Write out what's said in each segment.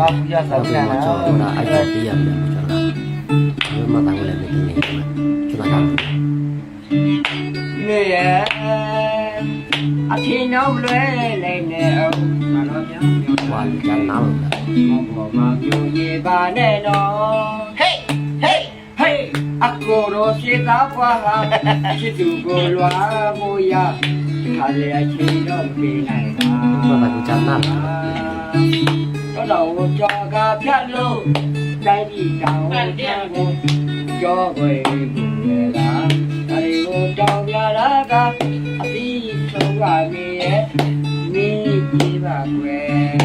ဘာဘူးရသာတော့ပြန်ကျွန်လာတော်တို့အဲ့ဒါတည်းရတယ်ကျွန်တော်တို့မတောင်းလည်းမတင်နေကျွန်တော်တောင်းနေရအထင်တော့လွဲလိုက်နေအောင်မတော်ပြောင်းပြောင်းဟွာကျန်နားလို့ဘောမပြူရေပါနဲ့တော့ဟေးဟေးဟေးအကိုရောရှိသားပွားဟာချစ်သူကိုလွားမိုးရခါလေအချင်းတော့ပြေးနိုင်ပါဘာကကျန်နားလို့ တော့တော့ကြောကဖြတ်လို့တိုင်းပြည်တောင်ပြန်ကိုကြောွယ်ဘူးလားအဲဒီကိုတောင်ပြတာကအပြီးဆုံးပါမေရဲ့မိကြည့်ပါကွယ်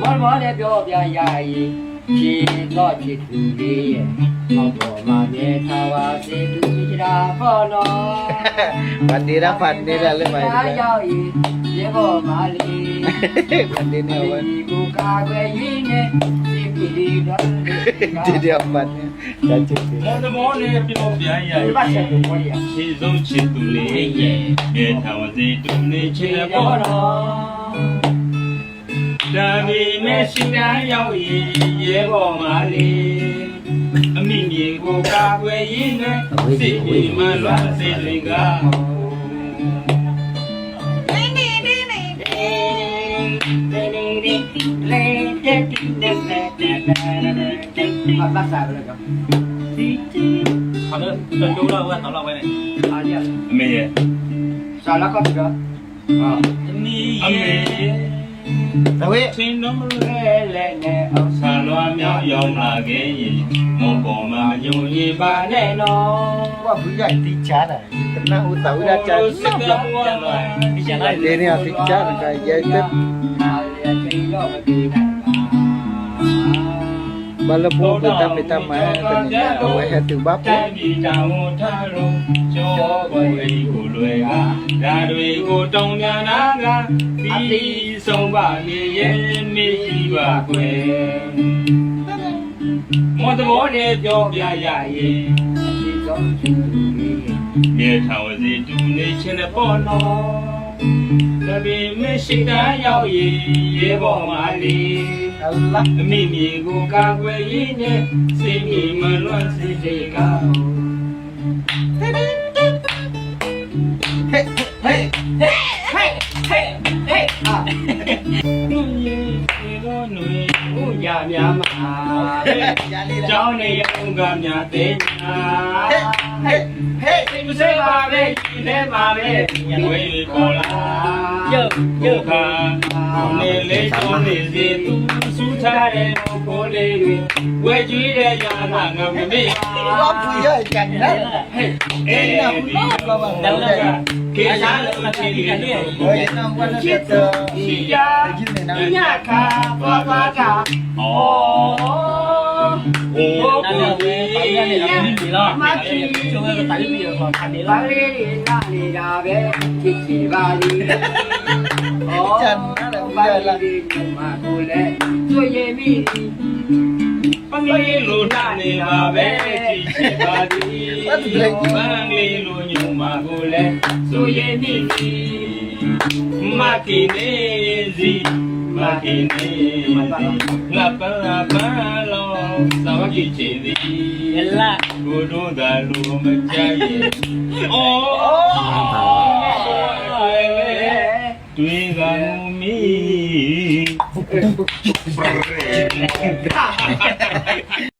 မောမောလည်းပြောပြရရင်ခြေတော့ချစ်သူလေးရဲ့ ဟောပေါ်မှာမြေထာဝါစေသူမိကြတာပေါ့နော်ပတ်ဒီရာပတ်နေရလေမိုင်အားရောက်ရင်ရေပေါ်မှာလေးပတ်ဒီနေဝဒီကိုကာကွယ်ရင်းနဲ့ဒီပြည်တော်ဒီဒီပတ်နေတချစ်တယ်မော်တမောနဲ့ပြောပြန်ရဒီရပါဆက်ကိုပေါ်ရခြေဆုံးချစ်သူလေးရဲ့မြေထာဝစီတူနေချစ်ခြေတဲ့ပေါ်ပေါ်တော့ဒါမီနဲ့ရှင်တန်းရောက်ရင်ရဲပေါ်မှာလေအ Sikuka kweyine Sikima selinga Bắt xa rồi các Thôi nữa, cho chú đâu qua, tao lâu quay này. À dạ Mì vậy? Sao lá có được? Không? Ờ Mì vậy? Tao biết Xin nó lê lê nè Sao loa miau dồn là cái gì? မေရဲ့တဝေးချင်းတော်လဲလဲနဲ့အောင်ဆာလွားမြောက်ရောက်လာခဲ့ရင်မောပေါ်မှာယုံကြည်ပါပါနဲ့နဲ့နော်ကဘူးရတိချာတယ်တနာဦးတာဦးရချာစကဘဝ မပြီးနိုင်ဘလဘောကတမတမတနေအဝဲဟတူဘပ်တိုင်းပြည်တောင်ထရုံကျော်ကိုအိကိုလွယ်ကဓာတွေကိုတောင်းပြန်နာကပြီးဆုံးပါနေရဲ့မေးရှိပါကွယ်မော်တော်နဲ့ပြောပြရရင်ဒီတော့ချူလေးမြေထောင်စီတူနေချင်းတဲ့ပေါ်နော်တပင်မရှိတာရောက်ရင်ရေပေါ်မှာလေအလ္လာအမိမြေကိုကာကွယ်ရင်းနဲ့စိတ်မြေမလွတ်စေတဲ့ကောင် သူရေဒီကောနွေဟိုရများမှာကျောင်းနေရုံကများသိညာ ဟေးဟေးစိတ်မစိတ်ပါပဲဒီထဲမှာပဲဝေးပေါ်လာရုပ်ရုပ်ခါနေလေးချုံးနေစီသူစူးထားတဲ့ကိုယ်လေးတွေဝဲကြွေးတဲ့ရာကငါမမေ့ဘာဘူးရကန်နာဟဲ့အေးဒီတော့ကကေရှာလို့ချီတယ်လေဘယ်နော်ဝနတဲ့တော့ရှိရဒီနေနော်ညခါပါပါက လည်းပဲအဲ့ဒီလည်းဒီလားမချီကျုံးကတိုင်ပြီးတော့ခါနေလာလေးတွေနားနေတာပဲချစ်ချီပါလိဩပါလိဒီမှာကိုလည်းတွေ့ရမိပန်းလေးလိုနာနေပါပဲကြည့်ချင်ပါသည်ပန်းလေးလိုညုံမှာကိုလည်းဆိုရင်ဒီမကီနေစီမကီနေငါပန်းလာပန်းလုံးသဝကြည့်ချ င်သည်လာကိုတို့သာလိုမကြရဲ့အော်တွေ့ကမူမီ